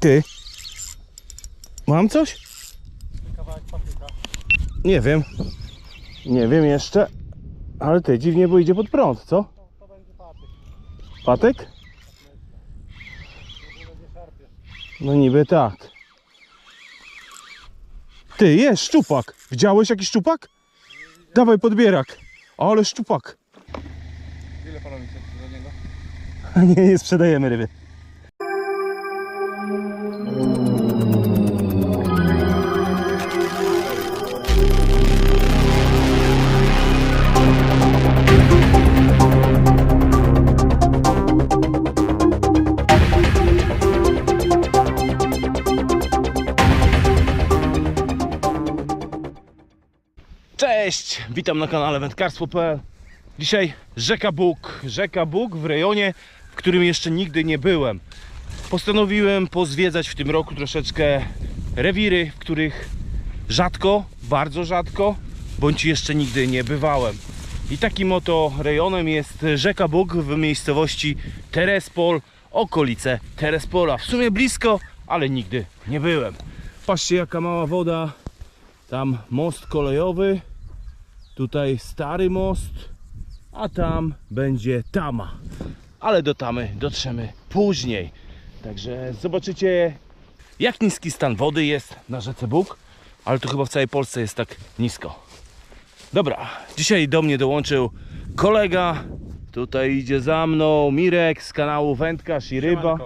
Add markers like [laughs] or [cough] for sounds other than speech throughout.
Ty. Mam coś? Kawałek patyka. Nie wiem. Nie wiem jeszcze. Ale ty dziwnie, bo idzie pod prąd, co? To, to będzie patyk. Szarpie. No niby tak. Ty, jest szczupak. Widziałeś jakiś szczupak? Dawaj podbierak. Ale szczupak. Ile panowie za niego? [laughs] Nie, nie sprzedajemy ryby. Cześć, witam na kanale wędkarstwo.pl Dzisiaj rzeka Bóg, rzeka Bóg w rejonie, w którym jeszcze nigdy nie byłem. Postanowiłem pozwiedzać w tym roku troszeczkę rewiry, w których rzadko, bardzo rzadko, bądź jeszcze nigdy nie bywałem. I takim oto rejonem jest rzeka Bóg w miejscowości Terespol, okolice Terespola. W sumie blisko, ale nigdy nie byłem. Patrzcie jaka mała woda, tam most kolejowy, tutaj stary most, a tam będzie tama. Ale do tamy dotrzemy później. Także zobaczycie, jak niski stan wody jest na rzece Bóg, ale to chyba w całej Polsce jest tak nisko. Dobra, dzisiaj do mnie dołączył kolega. Tutaj idzie za mną Mirek z kanału Wędkarz i Ryba.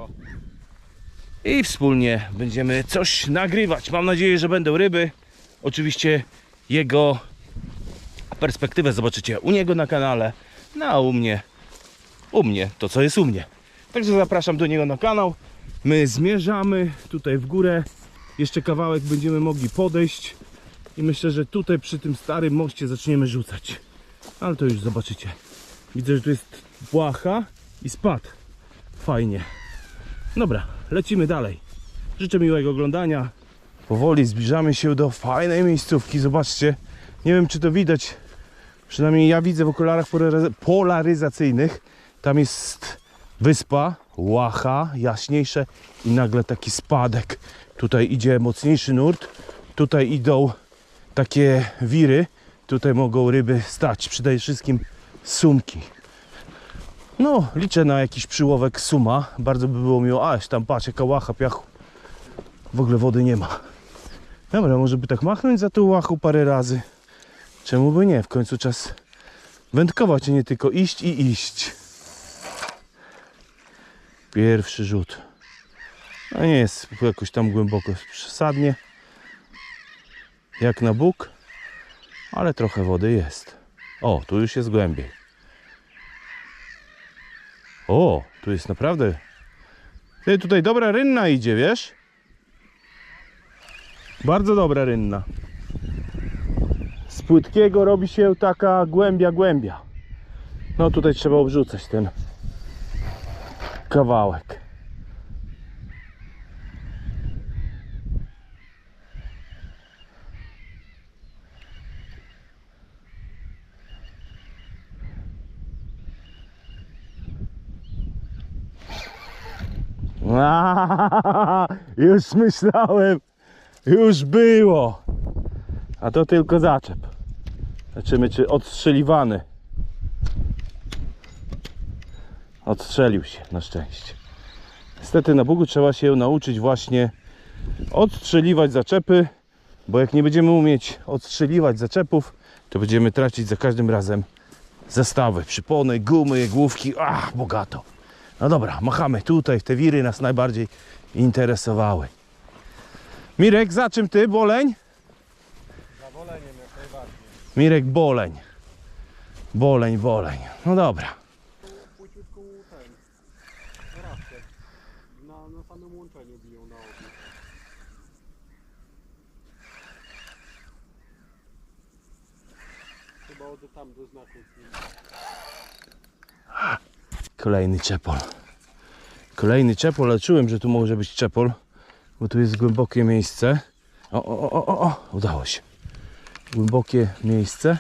I wspólnie będziemy coś nagrywać. Mam nadzieję, że będą ryby. Oczywiście jego perspektywę zobaczycie u niego na kanale, no a u mnie, u mnie to co jest u mnie. Także zapraszam do niego na kanał. My zmierzamy tutaj w górę. Jeszcze kawałek będziemy mogli podejść. I myślę, że tutaj przy tym starym moście zaczniemy rzucać. Ale to już zobaczycie. Widzę, że tu jest błaha i spad. Fajnie. Dobra, lecimy dalej. Życzę miłego oglądania. Powoli zbliżamy się do fajnej miejscówki. Zobaczcie. Nie wiem, czy to widać. Przynajmniej ja widzę w okularach polaryza- polaryzacyjnych. Tam jest wyspa, łacha, jaśniejsze i nagle taki spadek. Tutaj idzie mocniejszy nurt. Tutaj idą takie wiry. Tutaj mogą ryby stać. Przede wszystkim sumki. No, liczę na jakiś przyłowek suma. Bardzo by było miło. Aż tam patrz, jaka łacha piachu. W ogóle wody nie ma. Dobra, może by tak machnąć za tą łachą parę razy. Czemu by nie? W końcu czas wędkować, a nie tylko iść i iść. Pierwszy rzut. No nie jest jakoś tam głęboko przesadnie. Jak na Bóg. Ale trochę wody jest. O, tu już jest głębiej. O, tu jest naprawdę. Ty, tutaj dobra rynna idzie, wiesz? Bardzo dobra rynna. Z płytkiego robi się taka głębia, głębia. No tutaj trzeba obrzucać ten kawałek. [laughs] Już myślałem, już było. A to tylko zaczep. Zobaczymy, czy odstrzeliwany. Odstrzelił się, na szczęście. Niestety na Bugu trzeba się nauczyć właśnie odstrzeliwać zaczepy, bo jak nie będziemy umieć odstrzeliwać zaczepów, to będziemy tracić za każdym razem zestawy, przypony, gumy, główki, ach, bogato. No dobra, machamy tutaj, te wiry nas najbardziej interesowały. Mirek, za czym ty, boleń? Mirek, boleń. Boleń, boleń. No dobra. Kolejny czepol. Kolejny czepol, ale czułem, że tu może być czepol, bo tu jest głębokie miejsce. O, o, o, o, o, udało się. Głębokie miejsce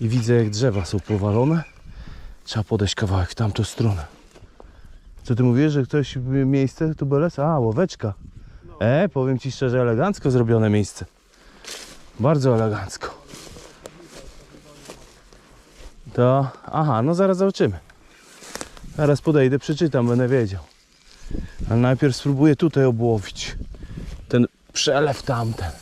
i widzę jak drzewa są powalone. Trzeba podejść kawałek w tamtą stronę. Co ty mówisz, że ktoś miejsce tu beles? A, łoweczka. No. E, powiem ci szczerze, elegancko zrobione miejsce. Bardzo elegancko. To, aha, no zaraz zobaczymy. Zaraz podejdę, przeczytam, będę wiedział. Ale najpierw spróbuję tutaj obłowić. Ten przelew tamten.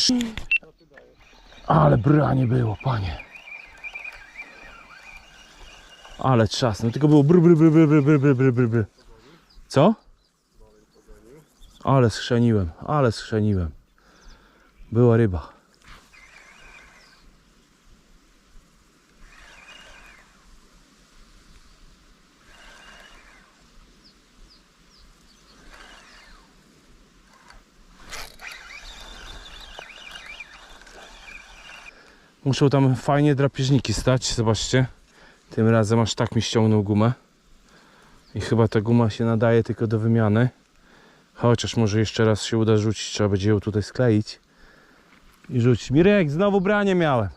Ale sz... Ale branie było, panie. Ale trzasnął, tylko było br br br br br br br br br. Co? Ale schrzeniłem, ale schrzeniłem. Była ryba. Muszą tam fajnie drapieżniki stać, zobaczcie. Tym razem aż tak mi ściągnął gumę. I chyba ta guma się nadaje tylko do wymiany. Chociaż może jeszcze raz się uda rzucić, trzeba będzie ją tutaj skleić. I rzucić. Mirek, znowu branie miałem.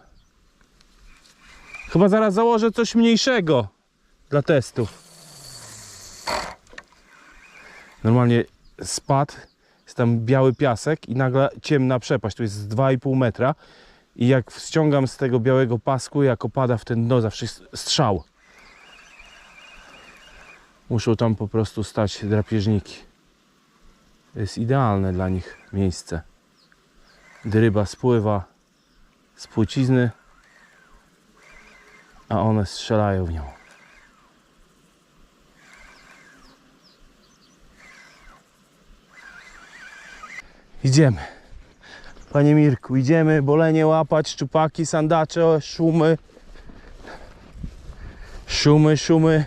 Chyba zaraz założę coś mniejszego dla testów. Normalnie spadł, jest tam biały piasek i nagle ciemna przepaść, tu jest 2,5 metra i jak ściągam z tego białego pasku, jak opada w ten dno zawsze strzał. Muszą tam po prostu stać drapieżniki. To jest idealne dla nich miejsce. Gdy ryba spływa z płcizny, a one strzelają w nią. Idziemy. Panie Mirku, idziemy bolenie łapać, szczupaki, sandacze, szumy. Szumy, szumy.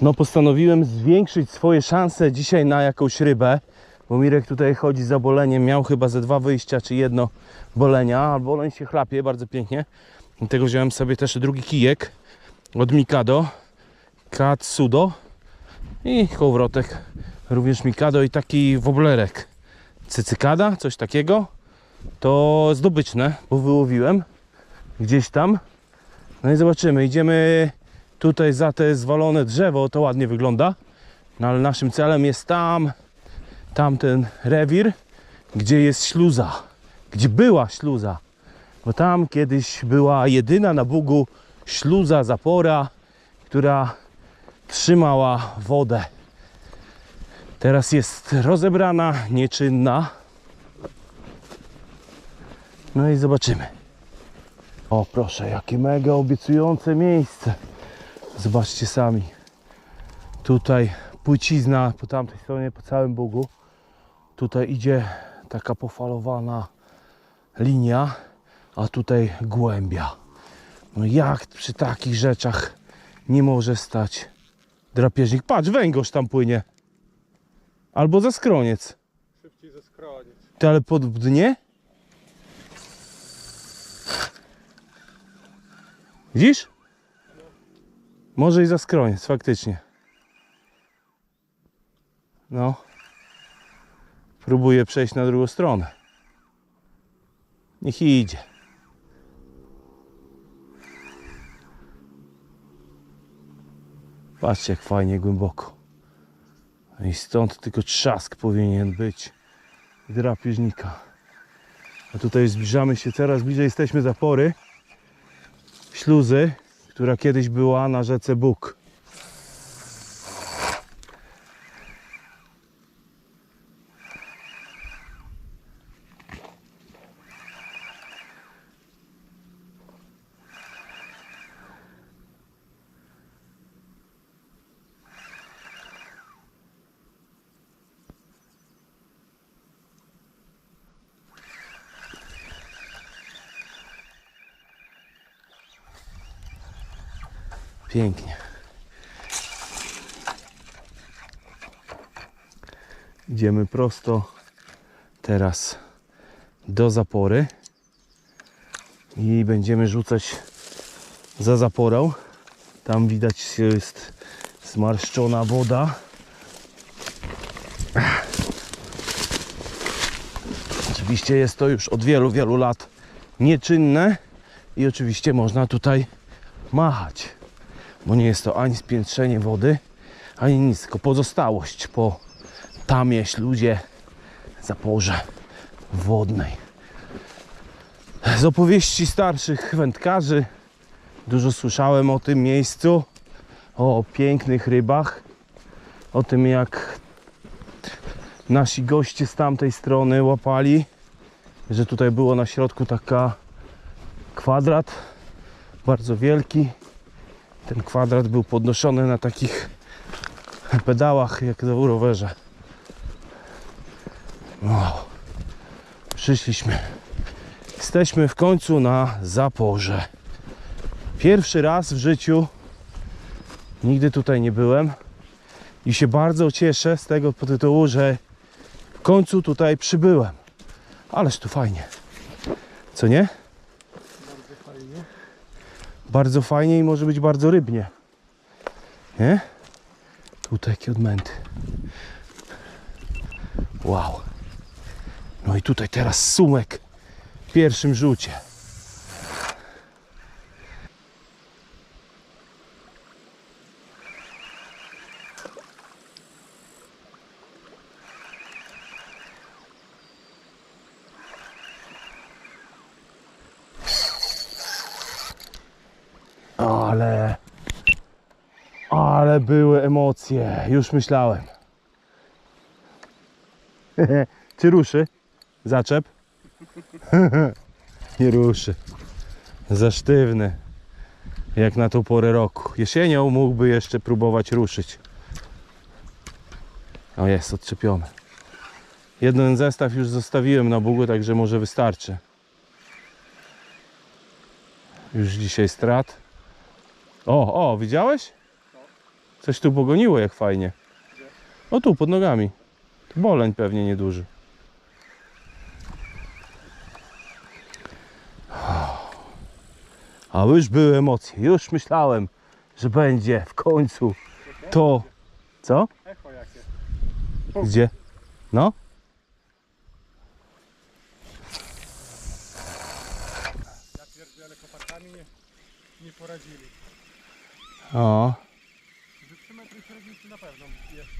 No postanowiłem zwiększyć swoje szanse dzisiaj na jakąś rybę, bo Mirek tutaj chodzi za boleniem, miał chyba ze dwa wyjścia, czy jedno bolenia, a boleń się chlapie bardzo pięknie. Dlatego wziąłem sobie też drugi kijek od Mikado, Katsudo i kołowrotek również Mikado i taki woblerek. Cycykada, coś takiego to zdobyczne, bo wyłowiłem gdzieś tam. No i zobaczymy, idziemy tutaj za te zwalone drzewo, to ładnie wygląda. No ale naszym celem jest tam, tamten rewir, gdzie jest śluza, gdzie była śluza. Bo tam kiedyś była jedyna na Bugu śluza, zapora, która trzymała wodę. Teraz jest rozebrana, nieczynna. No i zobaczymy. O proszę, jakie mega obiecujące miejsce. Zobaczcie sami. Tutaj płycizna po tamtej stronie, po całym Bugu. Tutaj idzie taka pofalowana linia, a tutaj głębia. No jak przy takich rzeczach nie może stać drapieżnik? Patrz, węgorz tam płynie. Albo za skroniec. Szybciej ze skroniec. Ty ale pod dnie? Widzisz? Może i za skroniec, faktycznie. No. Próbuję przejść na drugą stronę. Niech idzie. Patrzcie jak fajnie głęboko. I stąd tylko trzask powinien być drapieżnika. A tutaj zbliżamy się coraz bliżej, jesteśmy zapory śluzy, która kiedyś była na rzece Bóg. Pięknie. Idziemy prosto teraz do zapory i będziemy rzucać za zaporą. Tam widać jest zmarszczona woda. Oczywiście jest to już od wielu, wielu lat nieczynne i oczywiście można tutaj machać, bo nie jest to ani spiętrzenie wody, ani nic, tylko pozostałość po tamie, śludzie, zaporze wodnej. Z opowieści starszych wędkarzy dużo słyszałem o tym miejscu, o pięknych rybach, o tym jak nasi goście z tamtej strony łapali, że tutaj było na środku taka kwadrat bardzo wielki. Ten kwadrat był podnoszony na takich pedałach jak na rowerze. Wow. Przyszliśmy. Jesteśmy w końcu na zaporze. Pierwszy raz w życiu nigdy tutaj nie byłem i się bardzo cieszę z tego tytułu, że w końcu tutaj przybyłem. Ależ tu fajnie. Co nie? Bardzo fajnie. Bardzo fajnie i może być bardzo rybnie. Nie? Tutaj jakie odmęty. Wow. No i tutaj teraz sumek w pierwszym rzucie. Ale. Ale były emocje. Już myślałem. [laughs] Czy ruszy? Zaczep? [laughs] Nie ruszy. Za sztywny. Jak na tą porę roku. Jesienią mógłby jeszcze próbować ruszyć. O jest, odczepiony. Jeden zestaw już zostawiłem na Bugu, także może wystarczy. Już dzisiaj strat. O, o, widziałeś? Coś tu pogoniło jak fajnie. O tu, pod nogami. Boleń pewnie nieduży. A już były emocje. Już myślałem, że będzie w końcu to. Co? Echo jakie. Gdzie? No? Ja pierdzielę kopakami nie, nie poradzili. O. Że 3 metry średnicy na pewno jest.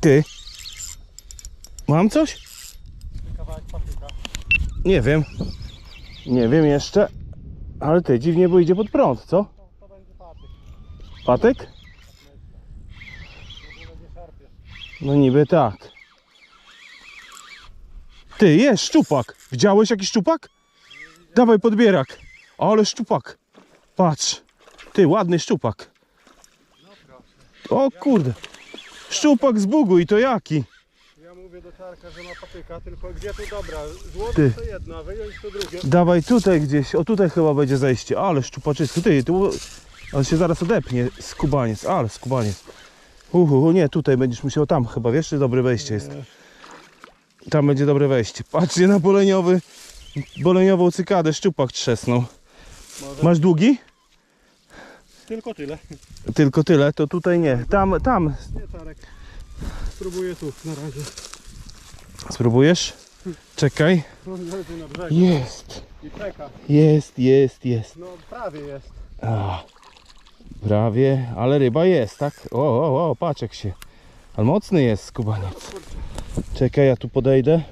Ty. Mam coś? Nie wiem. Nie wiem jeszcze. Ale ty dziwnie, bo idzie pod prąd, co? To, będzie patyk. Szarpie. No niby tak. Ty, jest szczupak. Widziałeś jakiś szczupak? Dawaj podbierak. Ale szczupak. Patrz. Ty, ładny szczupak. O kurde. Szczupak z Bugu i to jaki? Ja mówię do czarka, że ma patyka, tylko gdzie tu dobra? Złoto Ty. to jedno, a wyjąć to drugie. Dawaj tutaj gdzieś. O tutaj chyba będzie zejście. Ale szczupaczysko. Ty, tu... On się zaraz odepnie. Skubaniec. Ale skubaniec. Uhu, nie, tutaj będziesz musiał tam chyba, wiesz, czy dobre wejście jest. Tam będzie dobre wejście. Patrzcie na boleniowy, boleniową cykadę, szczupak trzesnął. Może Masz długi? tylko tyle. Tylko tyle, to tutaj nie. Tam, tam. Nie czarek. Spróbuję tu na razie. Spróbujesz? Czekaj. On leży na brzegu Jest, i czeka. jest, jest, jest. No prawie jest. A, prawie, ale ryba jest, tak? O, o, o, patrz jak się. Ale mocny jest skubaniec. Czekaj, ja tu podejdę.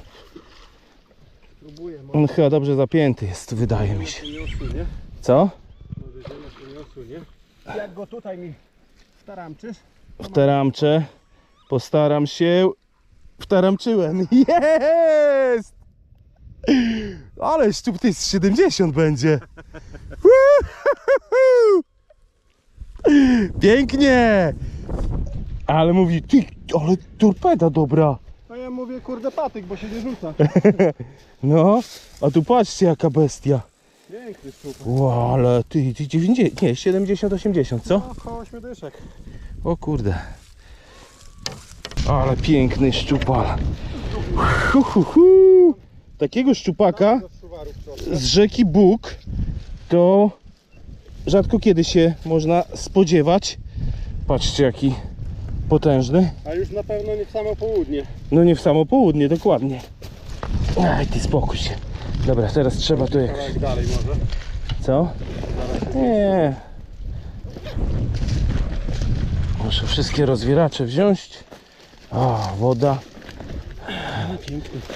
Spróbuję. Może On chyba dobrze zapięty jest, wydaje mi się. się nie osunie. Co? Może się nie osunie. Jak go tutaj mi staramczysz? Wtaramczę. Postaram się. Wtaramczyłem. [laughs] Jest! Ale szczup z 70 będzie. [laughs] Pięknie! Ale mówi, ty, ale torpeda dobra. No ja mówię kurde patyk, bo się nie rzuca. [laughs] No, a tu patrzcie jaka bestia. Piękny. Ło, ale ty, ty 90, nie, 70-80, co? No, koło ośmiodyszek. O kurde. Ale piękny szczupal. Hu, hu, hu. Takiego szczupaka z rzeki Bóg to rzadko kiedy się można spodziewać. Patrzcie jaki potężny. A już na pewno nie w samo południe. No nie w samo południe, dokładnie. Aj ty spokój się. Dobra, teraz trzeba tu jak... Kawałek dalej może. Co? Nie. Muszę wszystkie rozwieracze wziąć. O, woda.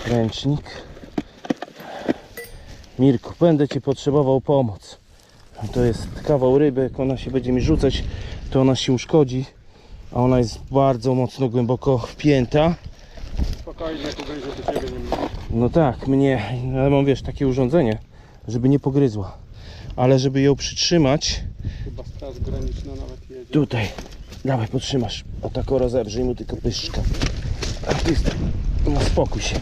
Ręcznik. Mirku, będę Ci potrzebował pomoc. To jest kawał ryby, jak ona się będzie mi rzucać, to ona się uszkodzi. A ona jest bardzo mocno głęboko wpięta. Spokojnie, tu będzie do ciebie nie. No tak, mnie, ale mam wiesz, takie urządzenie, żeby nie pogryzła. Ale żeby ją przytrzymać, Chyba straż graniczna nawet jedzie. tutaj, dawaj potrzymasz, o tak o rozebrzyj mu tylko pyszczka. A ty, jest- no spokój się.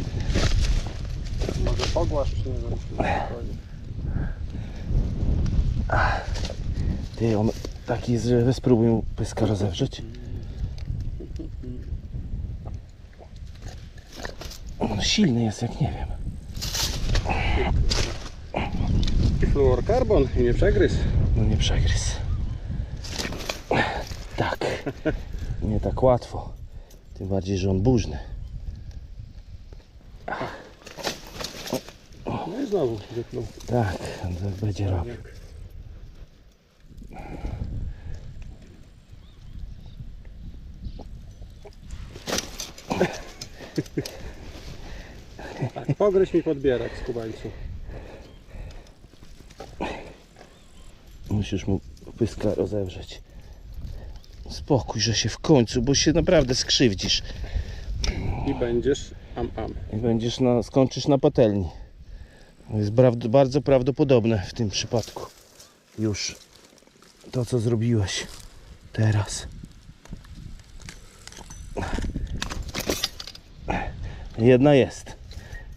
Może pogłaszcz, nie wiem. czy spokojnie. Ty, on taki jest, że spróbuj mu pyska rozewrzeć. On silny jest, jak nie wiem. Fluorkarbon i nie przegryz. No nie przegryz. Tak. Nie tak łatwo. Tym bardziej, że on burzny. No i znowu wypnął. Tak, on tak będzie robił. Tak, pogryź mi podbierak z kubańcu. Musisz mu pyska rozewrzeć. Spokój, że się w końcu, bo się naprawdę skrzywdzisz. I będziesz am am. I będziesz na, skończysz na patelni. Jest bardzo prawdopodobne w tym przypadku. Już to, co zrobiłeś teraz. Jedna jest.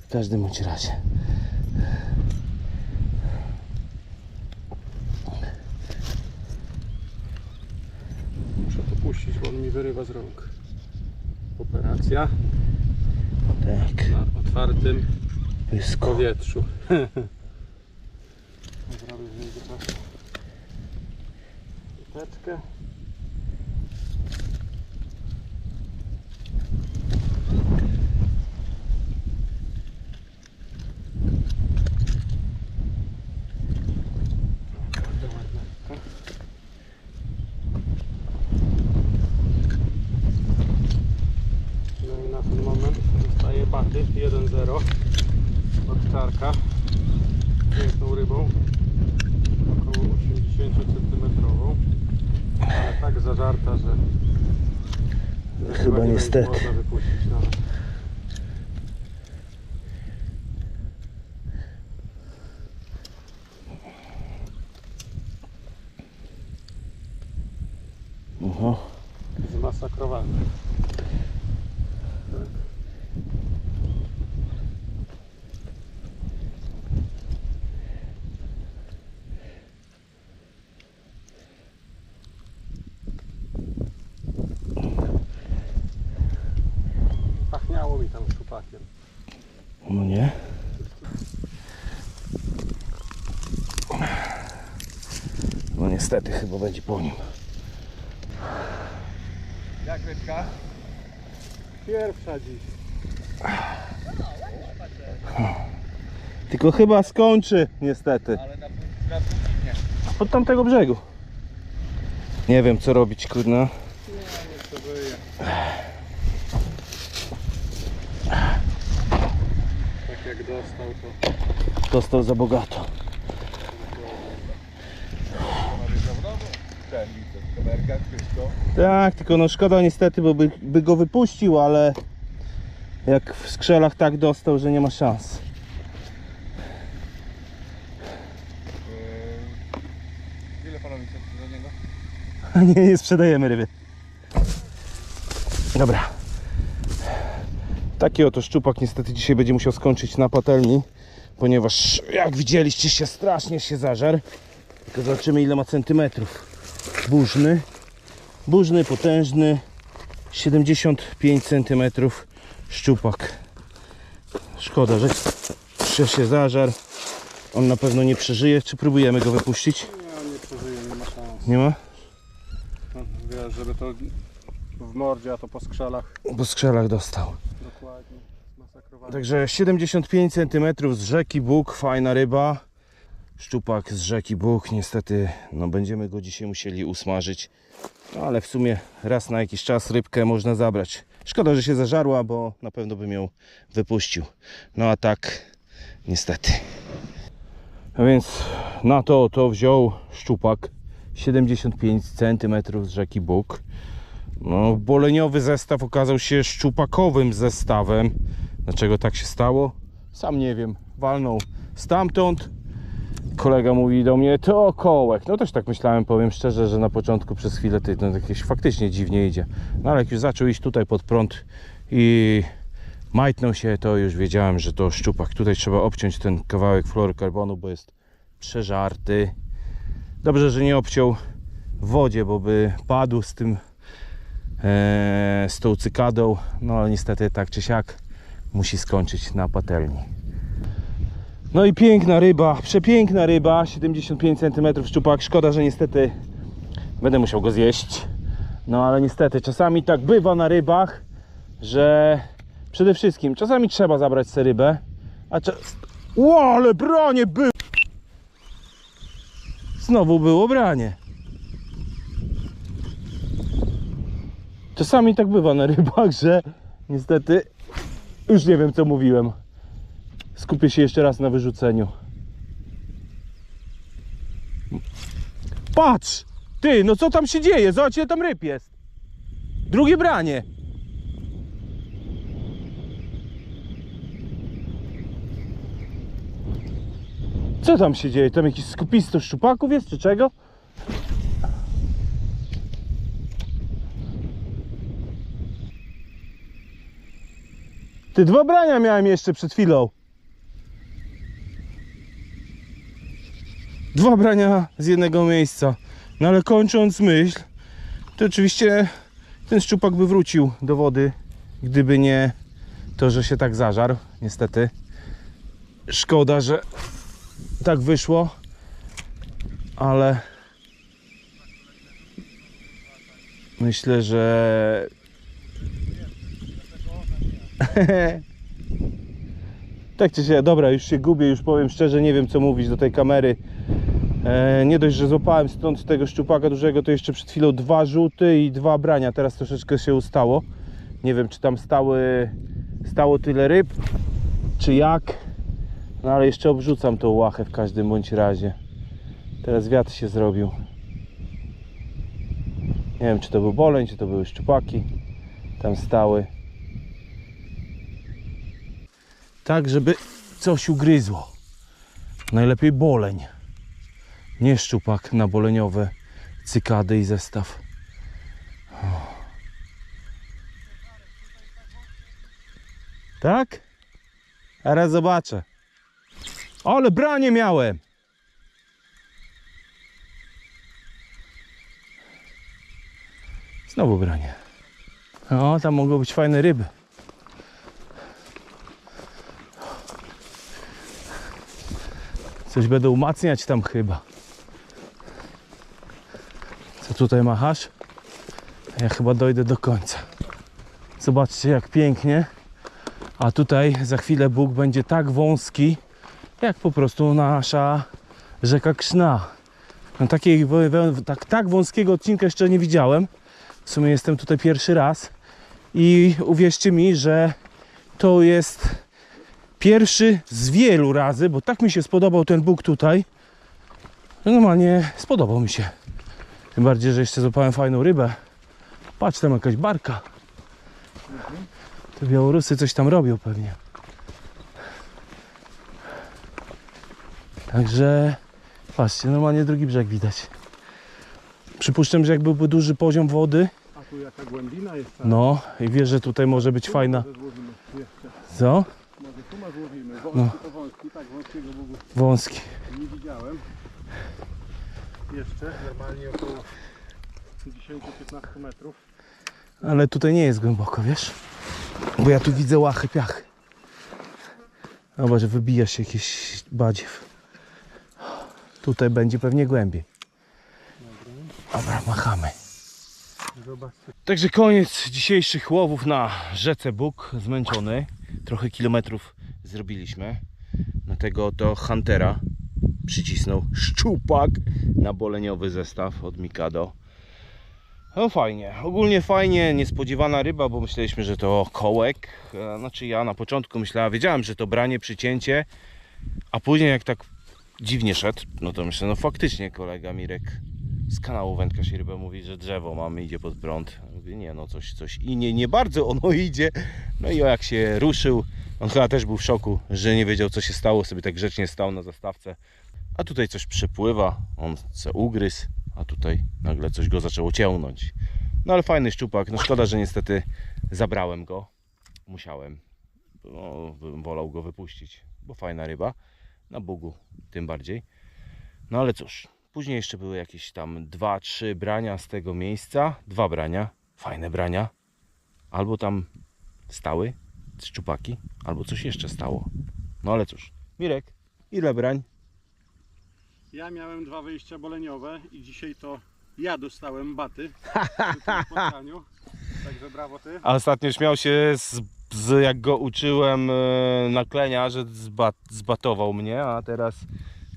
W każdym bądź razie. Muszę to puścić, bo on mi wyrywa z rąk. Operacja Tak, na otwartym pysko. powietrzu. Zrobię w międzyczasie teczkę. Bardzo ładna rybka. No i na ten moment zostaje baty 1-0 od czarka piękną rybą około 80 cm ale tak zażarta, że, że Chyba nie niestety. będzie można wypuścić nawet. Aha. Zmasakrowany. Tak. Pachniało No nie? No niestety chyba będzie po nim. Jak rybka? Pierwsza dziś. Tylko chyba skończy niestety. Ale na, na. Od tamtego brzegu. Nie wiem co robić, kurna. Nie to wyje. Tak jak dostał za bogato. Tak, tylko no szkoda niestety, bo by, by go wypuścił, ale jak w skrzelach tak dostał, że nie ma szans. Ile panowie za niego? [laughs] Nie, nie sprzedajemy ryby. Dobra. Taki oto szczupak niestety dzisiaj będzie musiał skończyć na patelni. ponieważ jak widzieliście się strasznie się zażar. Tylko zobaczymy ile ma centymetrów. Burzny, burzny, potężny, 75 centymetrów szczupak. Szkoda, że, że się zażar. On na pewno nie przeżyje. Czy próbujemy go wypuścić? Nie, nie przeżyje, nie ma szans. Nie ma? No, wiesz, żeby to w mordzie, a to po skrzelach. Po skrzelach dostał. Dokładnie. Także 75 cm z rzeki Bóg, fajna ryba. Szczupak z rzeki Bóg, niestety no będziemy go dzisiaj musieli usmażyć. No, ale w sumie raz na jakiś czas rybkę można zabrać. Szkoda, że się zażarła, bo na pewno bym ją wypuścił. No a tak, niestety. No więc na to to wziął szczupak 75 cm z rzeki Bóg. No, boleniowy zestaw okazał się szczupakowym zestawem. Dlaczego tak się stało? Sam nie wiem. Walnął stamtąd. Kolega mówi do mnie, to kołek. No też tak myślałem, powiem szczerze, że na początku przez chwilę ty, no, jakieś faktycznie dziwnie idzie. No ale jak już zaczął iść tutaj pod prąd i majtnął się, to już wiedziałem, że to szczupak. Tutaj trzeba obciąć ten kawałek fluorokarbonu, bo jest przeżarty. Dobrze, że nie obciął w wodzie, bo by padł z tym z tą cykadą, no ale niestety tak czy siak musi skończyć na patelni. No i piękna ryba, przepiękna ryba, 75 cm szczupak. Szkoda, że niestety będę musiał go zjeść. No ale niestety czasami tak bywa na rybach, że przede wszystkim czasami trzeba zabrać sobie rybę, a czas... Ło, ale branie było! Znowu było branie. Czasami tak bywa na rybach, że niestety już nie wiem co mówiłem. Skupię się jeszcze raz na wyrzuceniu. Patrz! Ty, no co tam się dzieje? Zobacz tam ryb jest. Drugie branie. Co tam się dzieje? Tam jakiś skupisto szczupaków jest czy czego? Ty dwa brania miałem jeszcze przed chwilą. Dwa brania z jednego miejsca. No ale kończąc myśl, to oczywiście ten szczupak by wrócił do wody, gdyby nie to, że się tak zażarł. Niestety. Szkoda, że tak wyszło, ale myślę, że [laughs] tak czy się, dobra, już się gubię, już powiem szczerze, nie wiem co mówić do tej kamery. E, nie dość, że złapałem stąd tego szczupaka dużego, to jeszcze przed chwilą dwa rzuty i dwa brania. Teraz troszeczkę się ustało. Nie wiem, czy tam stały, stało tyle ryb, czy jak. No ale jeszcze obrzucam tą łachę w każdym bądź razie. Teraz wiatr się zrobił. Nie wiem, czy to był boleń, czy to były szczupaki. Tam stały. Tak, żeby coś ugryzło. Najlepiej boleń. Nie szczupak na boleniowe cykady i zestaw. Tak? Teraz zobaczę. Ale branie miałem. Znowu branie. O, tam mogą być fajne ryby. Coś będę umacniać tam chyba. Co tutaj machasz? Ja chyba dojdę do końca. Zobaczcie jak pięknie. A tutaj za chwilę Bóg będzie tak wąski, jak po prostu nasza rzeka Krzna. No takiej, tak, tak wąskiego odcinka jeszcze nie widziałem. W sumie jestem tutaj pierwszy raz. I uwierzcie mi, że to jest pierwszy z wielu razy, bo tak mi się spodobał ten Bóg tutaj. że Normalnie spodobał mi się. Tym bardziej, że jeszcze złapałem fajną rybę. Patrz, tam jakaś barka. Te Białorusy coś tam robią pewnie. Także patrzcie, normalnie drugi brzeg widać. Przypuszczam, że jak byłby duży poziom wody, A tu jaka głębina jest? no i wiesz, że tutaj może być fajna. Co? Tu ma złowimy. Wąski No. to wąski. tak, wąskiego bugu Wąski. nie widziałem. Jeszcze, normalnie około 10-15 metrów. Ale tutaj nie jest głęboko, wiesz? Bo ja tu widzę łachy, piachy. Zobacz, że wybija się jakiś badziew. Tutaj będzie pewnie głębiej. Dobra, machamy. Zobaczcie. Także koniec dzisiejszych łowów na rzece Bóg. Zmęczony. Trochę kilometrów zrobiliśmy. Na tego to Huntera przycisnął szczupak na boleniowy zestaw od Mikado. No fajnie, ogólnie fajnie, niespodziewana ryba, bo myśleliśmy, że to kołek. E, Znaczy ja na początku myślałem, wiedziałem, że to branie, przycięcie, a później jak tak dziwnie szedł, no to myślę, no faktycznie kolega Mirek z kanału Wędkarz i Rybę mówi, że drzewo mamy, idzie pod prąd. Nie no, coś, coś i nie, nie bardzo ono [laughs] idzie. No i jak się ruszył, on chyba też był w szoku, że nie wiedział co się stało, sobie tak grzecznie stał na zastawce. A tutaj coś przepływa, on se ugryzł, a tutaj nagle coś go zaczęło ciągnąć. No ale fajny szczupak, no szkoda, że niestety zabrałem go. Musiałem, no, bym wolał go wypuścić, bo fajna ryba, na Bugu tym bardziej. No ale cóż, później jeszcze były jakieś tam dwa, trzy brania z tego miejsca, dwa brania, fajne brania. Albo tam stały szczupaki, albo coś jeszcze stało. No ale cóż, Mirek, ile brań? Ja miałem dwa wyjścia boleniowe i dzisiaj to ja dostałem baty w [laughs] tym spotkaniu. Także brawo ty. A ostatnio śmiał się z, z jak go uczyłem e, naklenia, że zbat, zbatował mnie, a teraz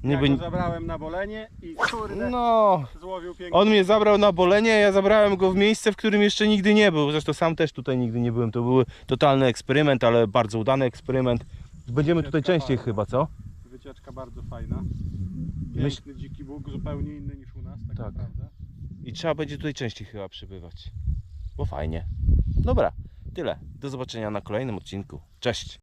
Ja niby... go zabrałem na bolenie i kurde No, złowił pięknie. on mnie zabrał na bolenie, ja zabrałem go w miejsce, w którym jeszcze nigdy nie był. Zresztą sam też tutaj nigdy nie byłem. To był totalny eksperyment, ale bardzo udany eksperyment. Będziemy tutaj Wycieczka częściej fajna. chyba, co? Wycieczka bardzo fajna. Piękny dziki bóg, zupełnie inny niż u nas, tak, Tak. naprawdę. I trzeba będzie tutaj częściej chyba przybywać. Bo fajnie. Dobra, tyle. Do zobaczenia na kolejnym odcinku. Cześć!